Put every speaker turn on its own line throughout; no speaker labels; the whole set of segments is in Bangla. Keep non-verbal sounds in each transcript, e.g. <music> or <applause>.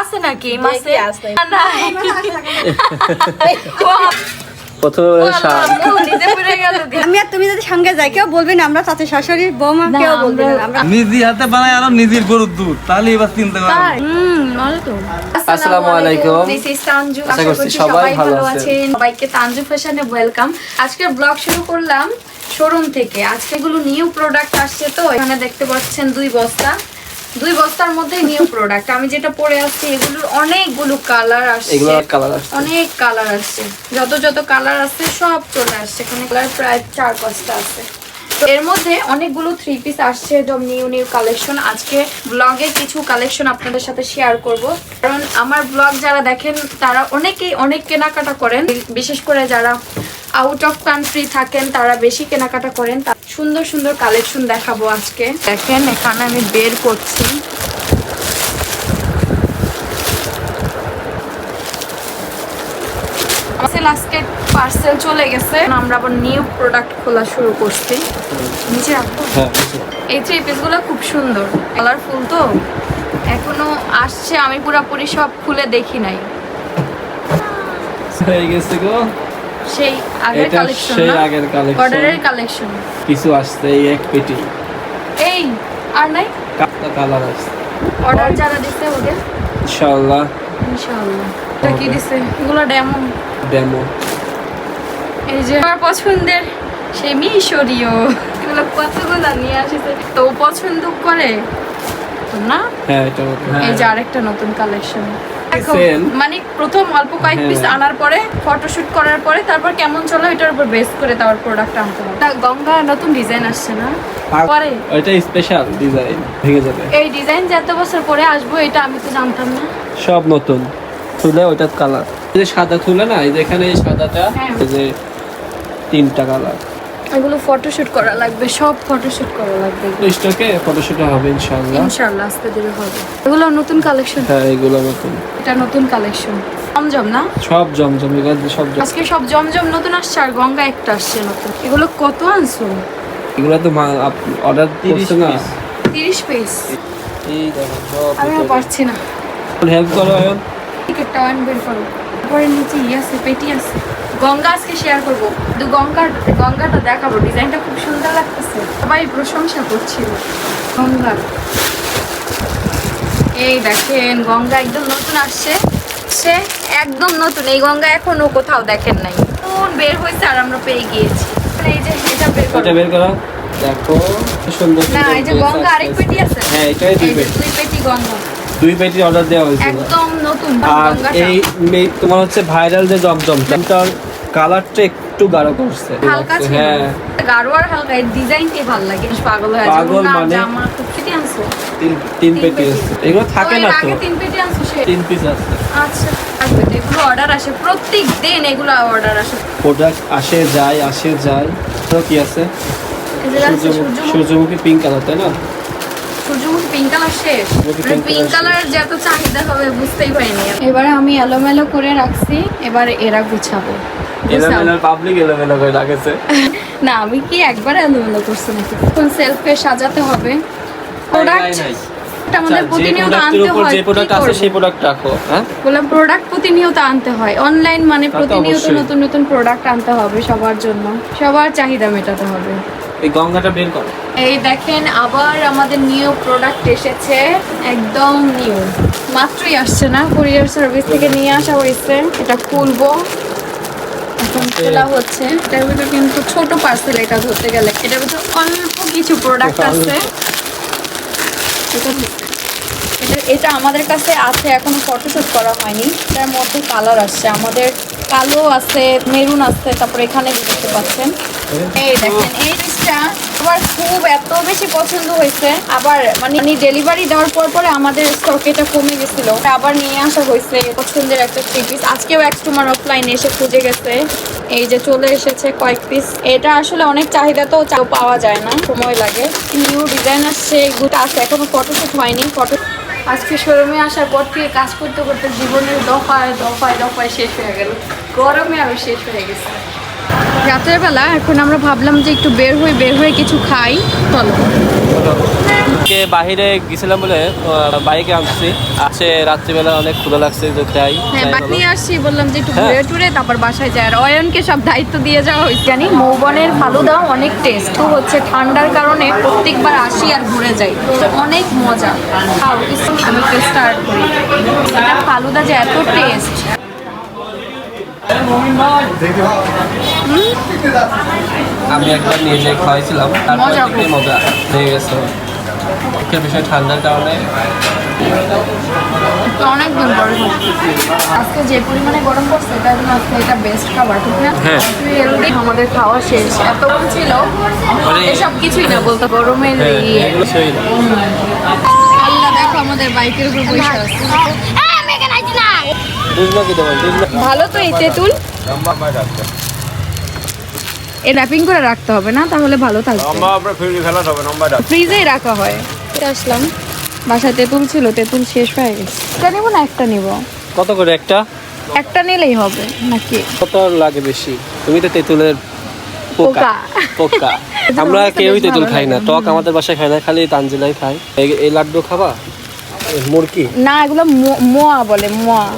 আছে নাকি? <laughs>
প্রথমে বলে শাক।
নিজে
আমি আর তুমি যদি সঙ্গে যাই কেউ বলবে না আমরা তাতে শাশুড়ির বৌমা কেউ বলবে না
আমরা-
আমরা
হাতে বানায় আরও নিজের গরুর দুধ। তাহলে এবার চিন্তা করো
হুম তো।
আসসালামু আলাইকুম।
দিস ইজ তানজু
আশা করছি সবাই ভালো। আছেন।
সবাইকে তানজু ফ্যাশনে ওয়েলকাম আজকে ব্লগ শুরু করলাম শোরুম থেকে। আজকে গুলো নিউ প্রোডাক্ট আসছে তো এখানে দেখতে পাচ্ছেন দুই বস্তা। দুই বস্তার মধ্যে নিউ প্রোডাক্ট আমি যেটা পরে আসছি এগুলোর অনেকগুলো কালার আসছে।
এগুলো কালার আসছে।
অনেক কালার আসছে। যত যত কালার আছে সব চলে আসছে। এখানে কালার প্রায় চার পাঁচটা আছে। তো এর মধ্যে অনেকগুলো থ্রি পিস আসছে একদম নিউ নিউ কালেকশন আজকে ব্লগে কিছু কালেকশন আপনাদের সাথে শেয়ার করব। কারণ আমার ব্লগ যারা দেখেন তারা অনেকেই অনেক কেনাকাটা করেন। বিশেষ করে যারা আউট অফ কান্ট্রি থাকেন তারা বেশি কেনাকাটা করেন। সুন্দর সুন্দর কালেকশন দেখাবো আজকে। দেখেন এখানে আমি বের করছি। আজকে পার্সেল চলে গেছে। আমরা আবার নিউ প্রোডাক্ট খোলা শুরু করছি। নিচে রাখব?
হ্যাঁ
এই থ্রি পিসগুলো খুব সুন্দর। কালারফুল তো? এখনও আসছে আমি পুরোপুরি সব খুলে দেখি নাই।
হয়ে গেছে গো।
সেই আগের কালেকশন
সেই আগের collection।
অর্ডারের কালেকশন
কিছু আসছে এই এক পেটি।
এই আর নাই?
কালো কালার আসছে।
অর্ডার যারা দিছে ওদের?
ইনশাআল্লাহ।
ইনশাআল্লাহ। এটা কি দিছে? এগুলো ডেমো
ডেমো
এই যে আমার পছন্দের সেই মিশরীয়। এগুলো কতগুলো নিয়ে আসেছে? তো পছন্দ করে? না?
হ্যাঁ এটা হ্যাঁ
এই যে আরেকটা নতুন কালেকশন? মানে প্রথম অল্প কয়েক পিস
হ্যাঁ।
আনার পরে ফটোশুট করার পরে তারপর কেমন চলে এটার উপর বেস করে তারপর প্রোডাক্ট আনতে হবে। তা গঙ্গা নতুন ডিজাইন আসছে না? পরে।
ওইটা স্পেশাল ডিজাইন ভেঙে যাবে।
এই ডিজাইন যে এত বছর পরে আসব এটা আমি তো জানতাম না।
সব নতুন। তুলে ওইটা কালার এই যে সাদা তুলে না এই যে এখানে সাদাটা
হ্যাঁ।
এই যে তিনটা কালার
এগুলো ফটোশুট করা লাগবে সব ফটোশুট করা লাগবে।
স্টকে ফটোশুট হবে ইনশাআল্লাহ।
ইনশাআল্লাহ আস্তে ধীরে হবে। এগুলো নতুন কালেকশন
হ্যাঁ এগুলো নতুন।
এটা নতুন কালেকশন জমজম না?
সব জমজম এগুলো সব
আজকে সব জমজম নতুন আসছে আর গঙ্গা একটা আসছে নতুন। এগুলো কত আনছো?
এগুলো তো অর্ডার করছে না?
তিরিশ পিস
এই দেখো
আমি আর পারছি না।
হেল্প করো আয়ন।
টিকিটটা অন বের করো। পরে নিচে ই আছে পেটি আছে। গঙ্গা আজকে শেয়ার করব। কিন্তু গঙ্গার গঙ্গাটা দেখাবো। ডিজাইনটা খুব সুন্দর লাগতেছে। সবাই প্রশংসা করছিল গঙ্গা। এই দেখেন গঙ্গা একদম নতুন আসছে। সে একদম নতুন। এই গঙ্গা এখনও কোথাও দেখেন নাই। কোন বের হয়েছে আর আমরা পেয়ে গিয়েছি। এই যে এটা বের করো।
বের করো। দেখো সুন্দর
না এই যে গঙ্গা আরেক পেটি আছে।
হ্যাঁ এটাই দুই পেটি।
দুই পেটি গঙ্গা।
দুই পেটি অর্ডার দেওয়া হয়েছিল।
একদম নতুন
আর এই তোমার হচ্ছে ভাইরাল যে জমজম তার কালারটা একটু গাঢ় করছে।
হালকা ছিল?
হ্যাঁ।
গাঢ় আর হালকা এর ডিজাইনটাই ভালো লাগে। পাগল হয়ে
পাগল মানে?
জামা খুব পেটি আনছো?
তিন তিন পেটি। আছে। এগুলো থাকে না তো?
আগে তিন পেটি আনছো সে?
তিন পিস আছে।
আচ্ছা আসবে এগুলো অর্ডার আসে প্রত্যেক দিন এগুলো অর্ডার আসে।
প্রোডাক্ট আসে যায় আসে যায়। তো কি আছে? সূর্যমুখী পিঙ্ক কালার তাই না?
সূর্যমুখী পিঙ্ক কালার শেষ। পিঙ্ক কালারের যে এত চাহিদা হবে বুঝতেই পারিনি এবারে আমি এলোমেলো করে রাখছি এবার এরা গুছাবো।
এলোমেলো পাবলিক এলোমেলো করে রাখেছে <laughs>
না আমি কি একবার এলোমেলো করছি নাকি? এখন সেলফে সাজাতে হবে? প্রোডাক্ট। আমাদের
আচ্ছা,
প্রতিনিয়ত আনতে হয়
যে প্রোডাক্ট আছে সেই প্রোডাক্ট রাখো হ্যাঁ?
বললাম প্রোডাক্ট প্রতিনিয়ত আনতে হয়। অনলাইন মানে প্রতিনিয়ত নতুন নতুন প্রোডাক্ট আনতে হবে সবার জন্য। সবার চাহিদা মেটাতে হবে।
এই গঙ্গাটা বের করো।
এই দেখেন আবার আমাদের নিউ প্রোডাক্ট এসেছে। একদম নিউ মাত্রই আসছে না কুরিয়ার সার্ভিস থেকে নিয়ে আসা হয়েছে। এটা খুলবো। হচ্ছে এটার ভিতরে কিন্তু ছোট পার্সেল এটা ধরতে গেলে। এটার ভিতরে অল্প কিছু প্রোডাক্ট আছে। এটা আমাদের কাছে আছে এখনও ফটোশুট করা হয়নি। এটার মধ্যে কালার আসছে। আমাদের কালো আছে মেরুন আছে তারপরে এখানে দেখতে পাচ্ছেন। এই দেখেন এই ড্রেসটা আমার খুব এত বেশি পছন্দ হয়েছে। আবার মানে ডেলিভারি দেওয়ার পর পরে আমাদের স্টক এটা কমে গেছিল। আবার নিয়ে আসা হয়েছে পছন্দের একটা থ্রি পিস আজকেও এক তোমার অফলাইন এসে খুঁজে গেছে। এই যে চলে এসেছে কয়েক পিস এটা আসলে অনেক চাহিদা তো চাও পাওয়া যায় না, সময় লাগে। নিউ ডিজাইন আসছে এগুলো আছে, এখনও ফটোশুট হয়নি ফটো আজকে শোরুমে আসার পর থেকে কাজ করতে করতে জীবনের দফায় দফায় দফায় শেষ হয়ে গেল। গরমে আরও শেষ হয়ে গেছে। রাতের বেলা এখন আমরা ভাবলাম যে একটু বের হয়ে বের হয়ে কিছু খাই। চলো।
বাহিরে গেছিলাম বলে বাইকে আনছি। আছে রাত্রিবেলা অনেক ক্ষুধা লাগছে যে খাই
হ্যাঁ
তাই
নিয়ে আসছি বললাম যে একটু
হ্যাঁ।
ঘুরে টুরে তারপর বাসায় যাই। আর অয়নকে সব দায়িত্ব দিয়ে যাওয়া হয়েছে। জানি মৌবনের ফালুদা অনেক টেস্ট তো হচ্ছে ঠান্ডার কারণে প্রত্যেকবার আসি আর ঘুরে যাই। অনেক মজা। খাও আমি স্টার্ট করি। ফালুদা যে এত টেস্ট
আমি একবার নিয়ে যেয়ে খাওয়াইছিলাম তারপর
মজা
থেকে মজা লেগে গেছে। একটা বিষয় ঠান্ডার কারণে।
অনেক দিন পরে আজকে যে পরিমাণে গরম পড়ছে তার জন্য আজকে এটা বেস্ট খাবার ঠিক না?
হ্যাঁ।
হেলদি আমাদের খাওয়া শেষ। ছিল
মানে-
এসব কিছুই না বলতে গরমের
হ্যাঁ
ইয়ে। আল্লাহ দেখো আমাদের বাইকের উপর বসে আছে। ভালো তো এই তেঁতুল। এ র্যাপিং করে রাখতে হবে না তাহলে ভালো থাকবে। ফ্রিজেই রাখা। হয়। আসলাম। বাসায় তেঁতুল ছিল তেঁতুল শেষ হয়ে গেছে। একটা নিব না একটা নিব?
কত করে একটা?
একটা নিলেই হবে নাকি?
কত লাগে বেশি? তুমি তো তেঁতুলের পোকা। পোকা। <laughs> আমরা কেউই তেঁতুল খাই না। টক আমাদের বাসায় খাই না খালি তানজিলাই খাই এই লাড্ডু খাবা? মুরকি
না এগুলো মো- মোয়া বলে মোয়া।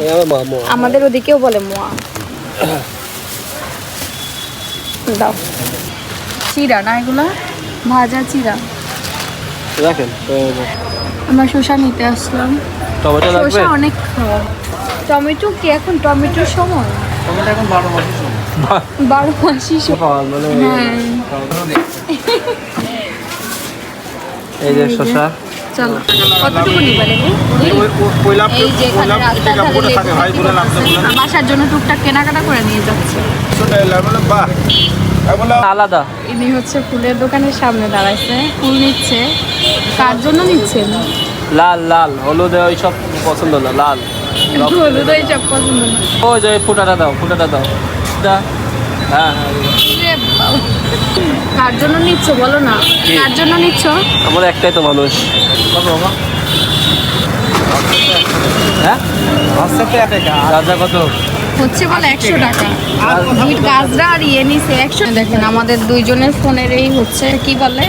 আমাদের ওদিকেও বলে মোয়া। দাও। চিরা না এগুলো? ভাজা চিরা।
রাখেন
আমরা শসা নিতে আসলাম।
টমেটো লাগবে?
শসা অনেক খাওয়া। টমেটো কি এখন? টমেটোর সময়?
টমেটো এখন বারো মাসের সময়।
বারো মাসি সময়।
মানে
হ্যাঁ।
এই যে শসা।
চলো কতটুকু নিবা লেবু এই যে এখানে রাস্তার ধারে লেবু বিক্রি করতেছে। আর বাসার জন্য টুকটাক কেনাকাটা করে নিয়ে যাচ্ছে।
আলাদা।
ইনি হচ্ছে ফুলের দোকানের সামনে দাঁড়াইছে ফুল নিচ্ছে। কার জন্য নিচ্ছেন?
লাল লাল হলুদে ওই সব পছন্দ না লাল।
হলুদ ওই সব পছন্দ না।
ওই যে ফুটাটা দাও ফুটাটা দাও। দা হ্যাঁ হ্যাঁ।
কার জন্য নিচ্ছ? বলো না? কার জন্য নিচ্ছ?
আমার একটাই তো মানুষ। হ্যাঁ? রাজা কত?
হচ্ছে বলে একশো টাকা। গাছরা আর ইয়ে নিছে একশো। দেখেন আমাদের দুইজনের ফোনের এই হচ্ছে কি বলে?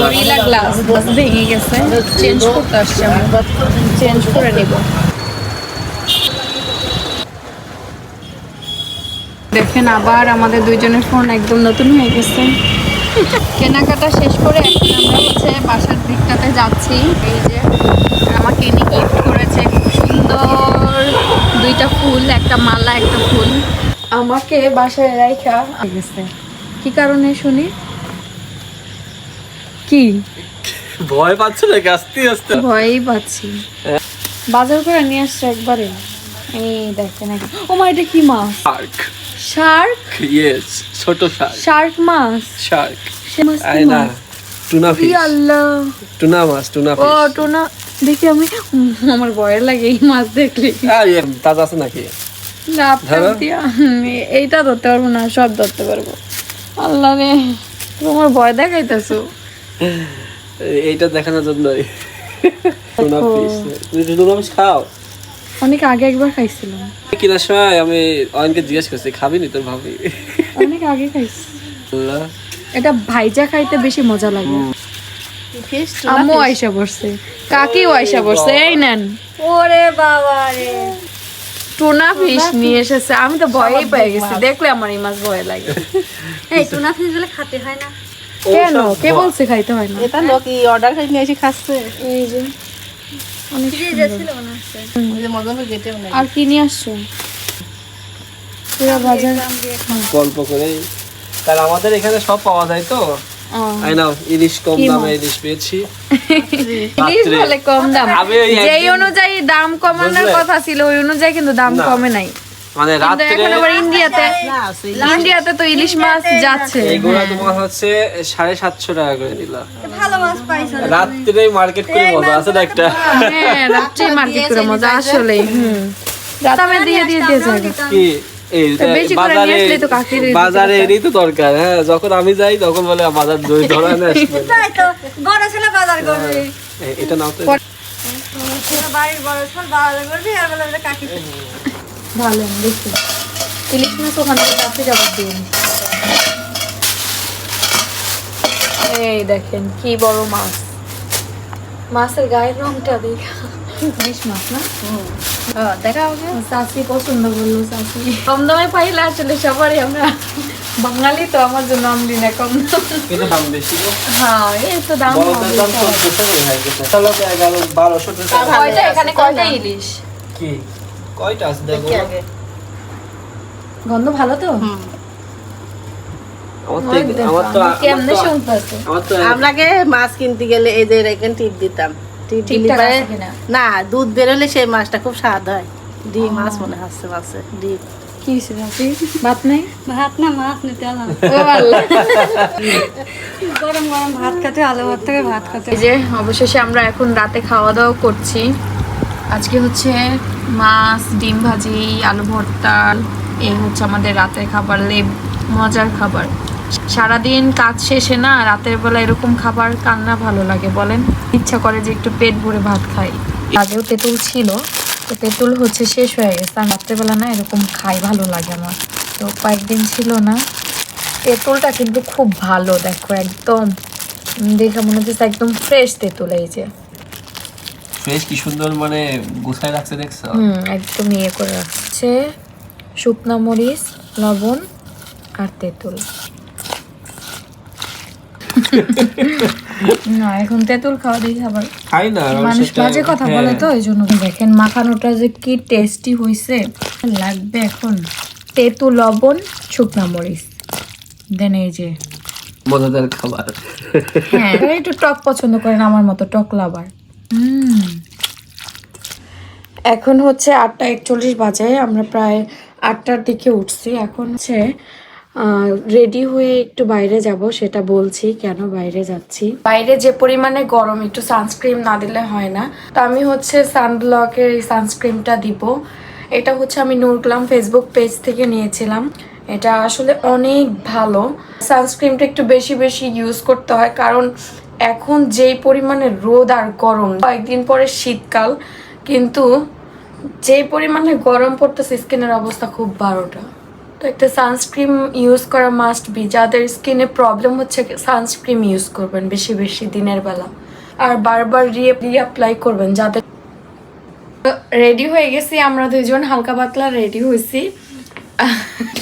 গরিলা গ্লাস ভেঙে গেছে। চেঞ্জ করতে আসছে আমরা চেঞ্জ করে নিব। দেখেন আবার আমাদের দুইজনের ফোন একদম নতুন হয়ে গেছে। কেনাকাটা শেষ করে এখন আমরা হচ্ছে বাসার দিকটাতে যাচ্ছি। এই যে আমাকে ইনি গিফট করেছে খুব সুন্দর। দুইটা ফুল একটা মালা একটা ফুল। আমাকে বাসায় রাইখা গেছে। কি কারণে শুনি? কি?
ভয় পাচ্ছ না আস্তে আস্তে।
ভয়ই পাচ্ছি। বাজার করে নিয়ে আসছে একবারে। এই দেখেন। ও মা এটা কি মাছ?
শার্ক
শার্ক
ইয়েস ছোট শার্ক
শার্ক মাছ?
শার্ক
সে মাছ কি
আই না
মাছ?
টুনা ফিশ
আল্লাহ।
টুনা মাছ টুনা
ও
ফিশ
টোনা দেখি আমি আমার ভয় লাগে এই মাছ দেখলে।
তাজা আছে নাকি?
এইটা ধরতে পারব না সব ধরতে পারব। আল্লাহ রে তোমার ভয় দেখাইতেছো।
এই- এইটা দেখানোর জন্যই। ফিশ টুনা ফিশ খাও?
অনেক আগে একবার খাইছিলাম।
কিনার সময় আমি অয়নকে জিজ্ঞেস করছি খাবি নি তোর ভাবি?
অনেক আগে খাইছি। এটা ভাইজা খাইতে বেশি মজা লাগে। আম্মু আয়সা বসছে কাকিও আয়সা বসছে এই নেন।
ওরে বাবা রে।
টুনা ফিশ নিয়ে এসেছে আমি তো ভয়ই পেয়ে গেছি দেখলে আমার এই মাছ ভয় লাগে।
এই টুনা ফিশ বলে খেতে হয় না।
কেন? কে বলছে খাইতে হয় না?
এটা লোক অর্ডার করে নিয়ে এসে খাচ্ছে।
এই যে। আর কি নিয়ে আসছো? পুরা বাজার।
গল্প করে কারণ আমাদের এখানে সব পাওয়া যায় তো।
ও,
আই নাও ইলিশ কম
কি
দামে ইলিশ পেয়েছি। <laughs>
ইলিশ বলে কম দাম। যেই অনুযায়ী দাম কমানোর কথা ছিল ওই অনুযায়ী কিন্তু দাম কমে নাই।
মানে রাত্রে
এখন আবার ইন্ডিয়াতে ইন্ডিয়াতে তো ইলিশ মাছ যাচ্ছে।
এইগুলা তোমার হচ্ছে সাড়ে সাতশো টাকা করে দিল
ভালো মাছ পাইছো
রাত্রে মার্কেট করে মজা আছে না একটা?
হ্যাঁ রাত্রে মার্কেট করে মজা হুম। দিয়ে দিয়ে দিয়ে
কি? বাজারে এরই তো দরকার হ্যাঁ যখন আমি যাই তখন বলে বাজার দই <laughs> ধরা
করবে।
এ- এটা নাও তো।
বাড়ির বড় ছেলে বাজার করবে আর বলে বলে কাকি
ভালো দেখি ইলিশ মাছ ওখান থেকে কাছে যাবার দিয়ে এই দেখেন কি বড় মাছ। মাছের গায়ের রংটা দেখা। বেশ মাছ না?
দেখা হবে।
চাষি পছন্দ করল চাষি কম দামে পাইলে আসলে সবারই আমরা বাঙালি তো আমার জন্য আমরি না কম দাম।
বেশি
হ্যাঁ এই তো দাম
বারোশো টাকা।
এখানে কয়টা ইলিশ?
কি? কয়টা আছে
দেখো? আগে।
গন্ধ ভালো তো?
হুম।
আমার তো
ওই দেখো,
আমার তো
আমি কেমনে
আমার তো-
শুনতেছে
আমার তো
আপনাকে মাছ কিনতে গেলে এই যে এখানে টিপ দিতাম। টিপ দিলে
ঠিকঠাক
পরে-
আছে কিনা?
না দুধ বেরোলে সেই মাছটা খুব স্বাদ হয়। ডিম মাছ মনে হচ্ছে মাছে ডিম।
কি ভাত? নেই?
ভাত না মাছ নিতে আলো
ও আল্লাহ। <laughs>
গরম গরম ভাত খেতে আলু ভাত থেকে ভাত খেতে।
যে অবশেষে আমরা এখন রাতে খাওয়া দাওয়া করছি। আজকে হচ্ছে মাছ, ডিম ভাজি, আলু ভর্তা এই হচ্ছে আমাদের রাতের খাবার, লেব, মজার খাবার। সারাদিন কাজ শেষে না রাতের বেলা এরকম খাবার কান্না ভালো লাগে, বলেন? ইচ্ছা করে যে একটু পেট ভরে ভাত খাই। আগেও তেঁতুল ছিল, তো তেঁতুল হচ্ছে শেষ হয়ে গেছে, আর রাত্রেবেলা না এরকম খাই ভালো লাগে আমার। তো কয়েকদিন ছিল না, তেঁতুলটা কিন্তু খুব ভালো, দেখো, একদম। দেখে মনে হচ্ছে একদম ফ্রেশ তেঁতুল, এই যে।
ফ্রেশ কি সুন্দর মানে গুছাই রাখছে দেখছ?
হুম একদম ইয়ে করে রাখছে। শুকনা মরিচ লবণ আর তেঁতুল। <laughs> না এখন তেঁতুল খাওয়া আবার
খাই না
মানুষ বাজে কথা
হ্যাঁ।
বলে তো এই জন্য দেখেন মাখানোটা যে কি টেস্টি হয়েছে লাগবে এখন তেঁতুল লবণ শুকনা মরিচ। দেন এই যে।
মজাদার খাবার।
হ্যাঁ একটু টক পছন্দ করেন আমার মতো টক লাভার এখন হচ্ছে আটটা একচল্লিশ বাজে, আমরা প্রায় আটটার দিকে উঠছি। এখন হচ্ছে রেডি হয়ে একটু বাইরে যাব, সেটা বলছি কেন বাইরে যাচ্ছি। বাইরে যে পরিমাণে গরম, একটু সানস্ক্রিন না দিলে হয় না। তো আমি হচ্ছে সানব্লকের এই সানস্ক্রিনটা দিব। এটা হচ্ছে আমি নুরকলাম ফেসবুক পেজ থেকে নিয়েছিলাম। এটা আসলে অনেক ভালো। সানস্ক্রিনটা একটু বেশি বেশি ইউজ করতে হয়। কারণ এখন যেই পরিমাণে রোদ আর গরম, কয়েকদিন পরে শীতকাল। কিন্তু যে পরিমাণে গরম পড়তেছে স্কিনের অবস্থা খুব বারোটা। তো একটা সানস্ক্রিন ইউজ করা মাস্ট বি যাদের স্কিনে প্রবলেম হচ্ছে সানস্ক্রিন ইউজ করবেন বেশি বেশি দিনের বেলা। আর বারবার রিয়ে রিঅ্যাপ্লাই করবেন যাদের রেডি হয়ে গেছি আমরা দুজন হালকা পাতলা রেডি হয়েছি।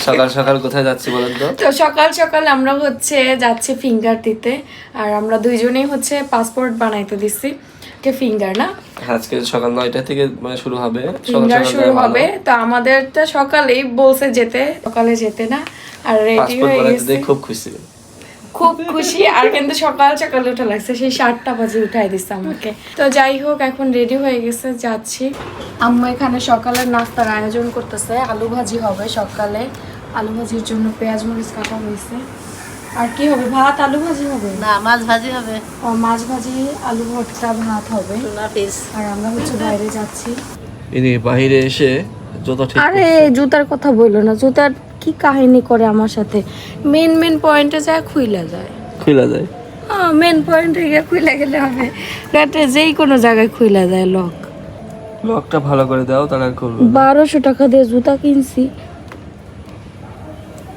সকাল সকাল কোথায় যাচ্ছি বলেন তো?
তো সকাল সকাল আমরা হচ্ছে যাচ্ছি ফিঙ্গার দিতে আর আমরা দুইজনেই হচ্ছে পাসপোর্ট বানাইতে দিছি। কে ফিঙ্গার না?
আজকে সকাল নয়টা থেকে মানে শুরু হবে।
ফিঙ্গার শুরু হবে। তো আমাদের তো সকালেই বলছে যেতে সকালে যেতে না? আর রেডি হয়ে গেছে।
খুব খুশি।
খুব খুশি। আর কিন্তু সকাল সকালে উঠে লাগছে। সেই সাতটা বাজে উঠাই দিচ্ছে আমাকে। তো যাই হোক এখন রেডি হয়ে গেছে যাচ্ছি। আম্মু এখানে সকালের নাস্তার আয়োজন করতেছে। আলু ভাজি হবে সকালে। আলু ভাজির জন্য পেঁয়াজ মরিচ কাটা হয়েছে। আর কি হবে? ভাত আলু ভাজি হবে?
না মাছ ভাজি হবে।
ও মাছ ভাজি আলু ভর্তা ভাত হবে।
টুনা পিস
আর আমরা হচ্ছে বাইরে যাচ্ছি।
ইনি বাইরে এসে যত ঠিক
আরে জুতার কথা বলল না। জুতার কি কাহিনী করে আমার সাথে? মেন মেন পয়েন্টে যায় খুইলা যায়।
খুইলা যায়?
হ্যাঁ মেন পয়েন্টে গিয়ে খুইলা গেলে হবে। রাতে যেই কোনো জায়গায় খুইলা যায় লক
লকটা ভালো করে দাও তাহলে আর খুলবে
বারোশো টাকা দিয়ে জুতা কিনছি।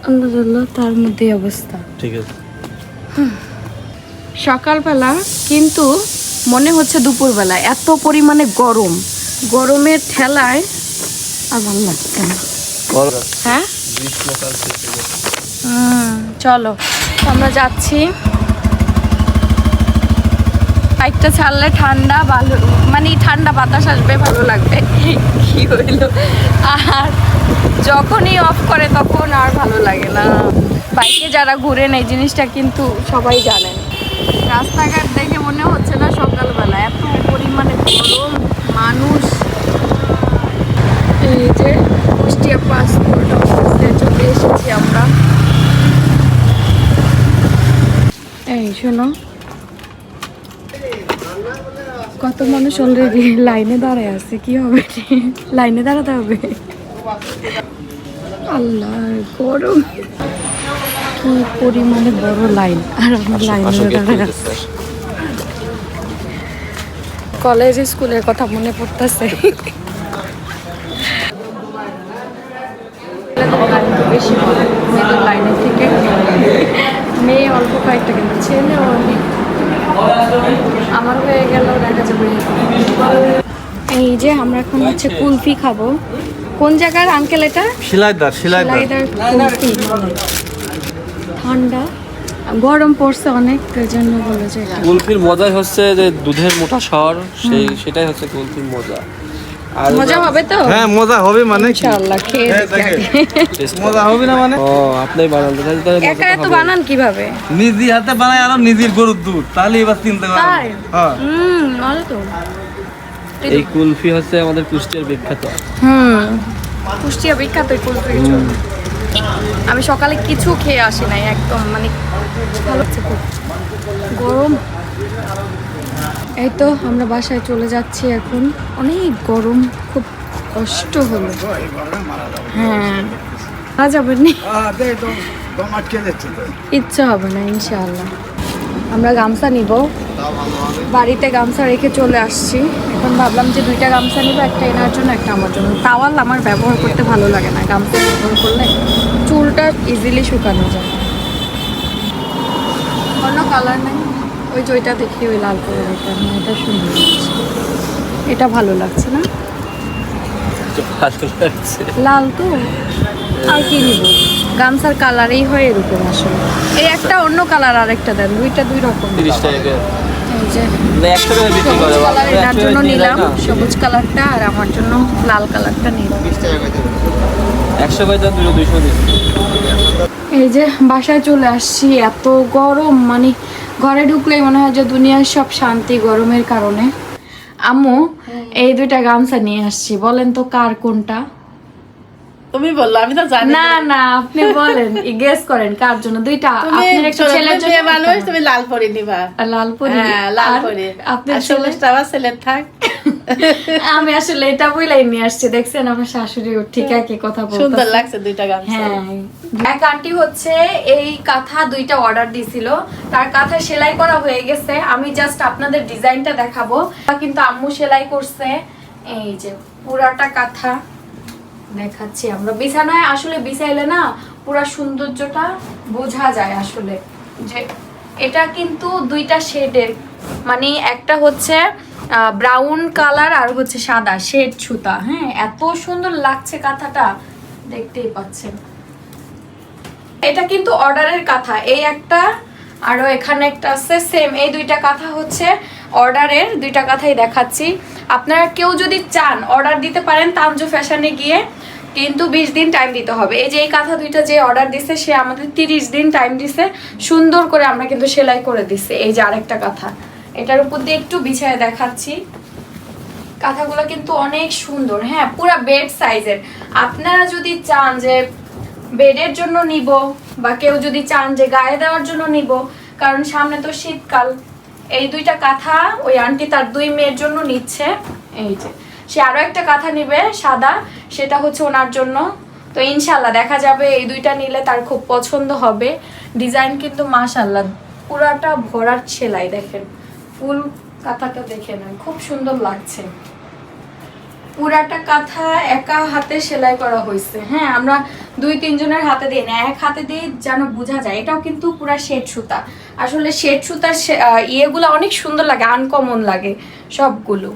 আল্লাহ তার মধ্যে অবস্থা।
ঠিক আছে।
সকালবেলা কিন্তু মনে হচ্ছে দুপুরবেলা এত পরিমাণে গরম। গরমের ঠেলায় আর ভালো লাগছে না। হ্যাঁ? চলো। আমরা যাচ্ছি। বাইকটা ছাড়লে ঠান্ডা ভালো মানে ঠান্ডা বাতাস আসবে ভালো লাগবে। কি হইল? আর যখনই অফ করে তখন আর ভালো লাগে না। বাইকে যারা ঘুরেন এই জিনিসটা কিন্তু সবাই জানেন। রাস্তাঘাট দেখে মনে হচ্ছে না সকালবেলা। এত পরিমাণে গরম, মানুষ। এই যে কুষ্টিয়া পাসপোর্ট অফিসে চলে এসেছি আমরা। এই শোনো। কত মানুষ অলরেডি লাইনে দাঁড়ায় আছে, কি হবে? লাইনে দাঁড়াতে হবে? আল্লাহ গরম। কি পরিমাণে বড় লাইন আর আমরা লাইনে। কলেজ স্কুলের কথা মনে পড়তেছে। বেশি মেয়েদের লাইনের থেকে মেয়ে অল্প কয়েকটা কিন্তু ছেলে অনেক। আমার হয়ে গেল দেখা যাবে। এই যে আমরা এখন হচ্ছে কুলফি খাব। কোন জায়গার আঙ্কেল এটা?
শিলাইদার শিলাইদার।
ঠান্ডা। গরম পড়ছে অনেক জন্য বলে যে
কুলফির মজাই হচ্ছে যে দুধের মোটা স্বর সেই সেটাই হচ্ছে কুলফির মজা। আর
মজা হবে তো?
হ্যাঁ মজা হবে মানে কি?
ইনশাআল্লাহ খেয়ে
হ্যাঁ, মজা হবে না মানে?
ও আপনি বানান তাহলে তাহলে
একা এত বানান কীভাবে?
নিজে হাতে বানায় আর নিজের গরুর দুধ তাহলে এবার চিন্তা করেন। হ্যাঁ।
হুম ভালো তো।
এই কুলফি হচ্ছে আমাদের কুষ্টিয়ার বিখ্যাত।
হুম কুষ্টিয়া বিখ্যাত এই কুলফির জন্য। আমি সকালে কিছু খেয়ে আসি নাই একদম মানে ভালো হচ্ছে খুব। গরম। এই তো আমরা বাসায় চলে যাচ্ছি এখন। অনেক গরম খুব কষ্ট হলো। হ্যাঁ। যাবেন নি ইচ্ছা হবে না ইনশাআল্লাহ। আমরা গামছা নিব। বাড়িতে গামছা রেখে চলে আসছি। এখন ভাবলাম যে দুইটা গামছা নিব একটা এনার জন্য একটা আমার জন্য। তাওয়াল আমার ব্যবহার করতে ভালো লাগে না। গামছা ব্যবহার করলে চুলটা ইজিলি শুকানো যায়। অন্য কালার নেই। ওই ওইটা দেখি ওই লাল কালার এটা এটা সুন্দর এটা ভালো লাগছে না? লাল তো? আর কি নিব? গামছার কালারেই হয় এরকম আসলে। এই একটা অন্য কালার আর একটা দেন দুইটা দুই রকম।
তিরিশ টাকা।
এই যে
মানে
জন্য নিলাম সবুজ কালারটা আর আমার জন্য লাল কালারটা নিলাম।
একশো পয়সা দুশো দুইশো দিচ্ছি।
এই যে বাসায় চলে আসছি এত গরম মানে ঘরে ঢুকলেই মনে হয় যে দুনিয়ার সব শান্তি গরমের কারণে। আম্মু এই দুইটা গামছা নিয়ে আসছি বলেন তো কার কোনটা?
তুমি বলল আমি তো জানি
না না আপনি বলেন গেস করেন কার জন্য। দুইটা আপনার একটা ছেলের জন্য
মানুষ তুমি লাল পরে নিবা।
আর লাল পরি?
হ্যাঁ লাল পরে।
আপনার
আর
ছেলে?
থাক।
আমি আসলে এটা বইলাই নিয়ে আসছি দেখছেন আমার শাশুড়ি ঠিক একই কথা বলতে
সুন্দর লাগছে দুইটা গামছা
হ্যাঁ এক আন্টি হচ্ছে এই কাঁথা দুইটা অর্ডার দিছিল। তার কাঁথা সেলাই করা হয়ে গেছে। আমি জাস্ট আপনাদের ডিজাইনটা দেখাবো। কিন্তু আম্মু সেলাই করছে এই যে পুরাটা কাঁথা। দেখাচ্ছি আমরা। বিছানায় আসলে বিছাইলে না পুরা সৌন্দর্যটা বোঝা যায় আসলে। যে এটা কিন্তু দুইটা শেডের মানে একটা হচ্ছে ব্রাউন কালার আর হচ্ছে সাদা শেড সুতা। হ্যাঁ এত সুন্দর লাগছে কাঁথাটা, দেখতেই পাচ্ছেন। এটা কিন্তু অর্ডারের কাঁথা, এই একটা আরও এখানে একটা আছে, সেম এই দুইটা কাঁথা হচ্ছে অর্ডারের, দুইটা কাঁথাই দেখাচ্ছি। আপনারা কেউ যদি চান অর্ডার দিতে পারেন তামজু ফ্যাশনে গিয়ে, কিন্তু বিশ দিন টাইম দিতে হবে। এই যে এই কাঁথা দুইটা যে অর্ডার দিছে, সে আমাদের তিরিশ দিন টাইম দিছে। সুন্দর করে আমরা কিন্তু সেলাই করে দিছে। এই যে আরেকটা কাঁথা। এটার উপর দিয়ে একটু বিছায় দেখাচ্ছি। কাঁথাগুলো কিন্তু অনেক সুন্দর। হ্যাঁ পুরো বেড সাইজের আপনারা যদি চান যে বেডের জন্য নিব, বা কেউ যদি চান যে গায়ে দেওয়ার জন্য নিব, কারণ সামনে তো শীতকাল এই দুইটা কাঁথা ওই আন্টি তার দুই মেয়ের জন্য নিচ্ছে। এই যে, সে আরও একটা কাঁথা নিবে, সাদা, সেটা হচ্ছে ওনার জন্য। তো ইনশাল্লাহ দেখা যাবে এই দুইটা নিলে তার খুব পছন্দ হবে। ডিজাইন কিন্তু মাশাল্লাহ পুরাটা ভরার সেলাই দেখেন। ফুল কাঁথাটা দেখে নেন, খুব সুন্দর লাগছে। পুরাটা কাঁথা একা হাতে সেলাই করা হয়েছে। হ্যাঁ আমরা দুই তিনজনের হাতে দিই না, এক হাতে দিয়ে যেন বোঝা যায়। এটাও কিন্তু পুরা শেড সুতা। আসলে শেড সুতার ইয়েগুলো অনেক সুন্দর লাগে আনকমন লাগে সবগুলো।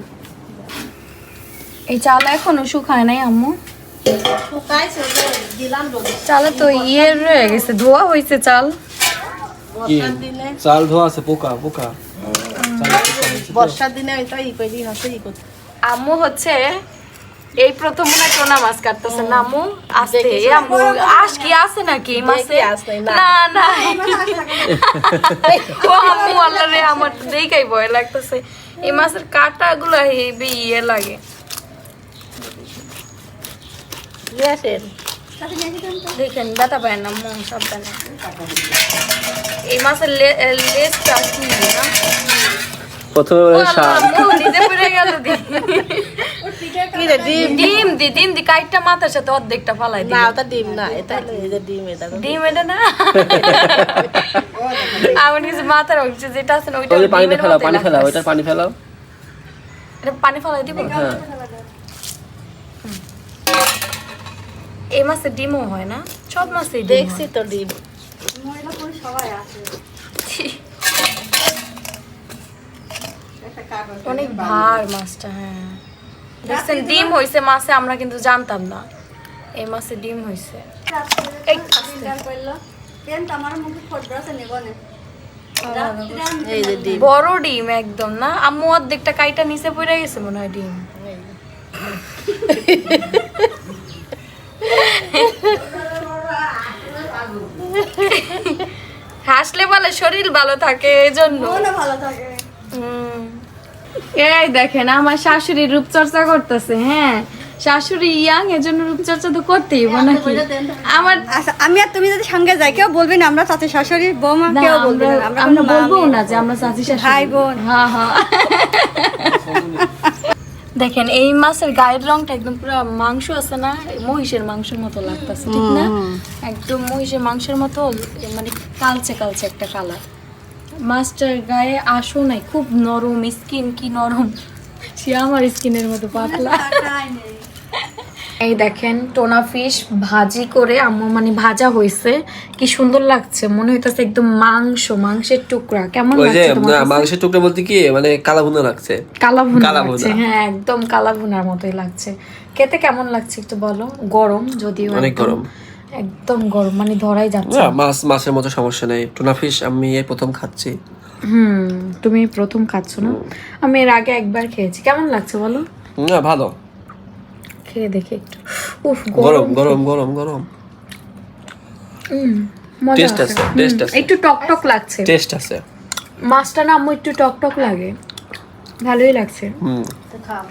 এই চাল এখনও শুকায় নাই আম্মু? চালে তো ইয়ে রয়ে গেছে ধোয়া হয়েছে চাল।
দিনে।
চাল ধোয়া আছে পোকা পোকা।
বর্ষার দিনে ওইটা ই করি হচ্ছে ই করতে
আম্মু হচ্ছে এই প্রথম মনে টোনা মাছ কাটতেছে। না আম্মু আসতে আম্মু আস কি আছে নাকি? মাছে
না।
না ও আম্মু আল্লাহ রে আমার দেখাই ভয় লাগতেছে। এই মাছের কাটা গুলো হেবি ইয়ে লাগে। দেখেন ব্যথা পায় না মন সাবধানে। এই মাছের লেজটা কি না?
প্রথমে বলে শাক
ডিম?
ডিম দি ডিম দি কাইটটা মাথার সাথে অর্ধেকটা ফালাই দি
না ওটা ডিম না এটা এই যে ডিম এটা
ডিম এটা না? আমার কিছু মাথার অংশ যেটা আছে না ওইটা
ওই যে ফেলাও পানি ফেলাও ওইটা পানি ফেলাও।
এটা পানি ফেলাই দিব?
হ্যাঁ।
এই মাছে ডিমও হয় না? সব মাছে
দেখছি তো ডিম।
অনেক ভার মাছটা হ্যাঁ। দেখছেন ডিম হয়েছে মাছে আমরা কিন্তু জানতাম না। এই মাছে ডিম হয়েছে বড় ডিম একদম না? আম্মু অর্ধেকটা কাইটা নিচে পড়ে গেছে মনে হয় ডিম। হাসলে বলে শরীর ভালো থাকে এই জন্য।
ভালো থাকে।
হুম। এই দেখেন আমার শাশুড়ি রূপচর্চা করতেছে হ্যাঁ। শাশুড়ি ইয়াং এজন্য রূপচর্চা তো করতেই হবে নাকি? আমার
আচ্ছা আমি আর তুমি যদি সঙ্গে যাই কেউ বলবে না আমরা তাতে শাশুড়ির বৌমা কেউ বলবে
আমরা
না আমরা
আমরা
কোনো মা
বলব না। যে আমরা চাচি শাশুড়ি।
ভাই বোন।
হ্যাঁ হ্যাঁ দেখেন এই মাছের গায়ের রংটা একদম পুরো মাংস আছে না মহিষের মাংসের মতো লাগতেছে ঠিক না? একদম মহিষের মাংসের মতো মানে কালচে কালচে একটা কালার মাছটার গায়ে আসো নাই খুব নরম স্কিন কি নরম। সে আমার স্কিনের মতো পাতলা। এই দেখেন টোনা ফিশ ভাজি করে আম্মু মানে ভাজা হয়েছে কি সুন্দর লাগছে মনে হইতাছে একদম মাংস মাংসের টুকরা। কেমন লাগছে তোমার
না, মাংসের টুকরা বলতে কি মানে কালা ভুনা লাগছে।
কালা ভুনা লাগছে হ্যাঁ একদম কালা ভুনার মতোই লাগছে। খেতে কেমন লাগছে একটু বলো? গরম যদিও
অনেক গরম।
একদম গরম মানে ধরাই যাচ্ছে
না, মাছ মাছের মতো সমস্যা নেই। টুনা ফিশ আমি এই প্রথম খাচ্ছি।
হুম তুমি প্রথম খাচ্ছ না? আমি এর আগে একবার খেয়েছি। কেমন লাগছে বলো?
না ভালো।
খেয়ে দেখি একটু। উফ
গরম
গরম
গরম গরম
হুম, মজা
Taste
আছে।
taste আছে।
একটু টক টক লাগছে।
টেস্ট আছে।
মাছটা না আমার একটু টক টক লাগে। ভালোই লাগছে।
হুম।
তো খাও।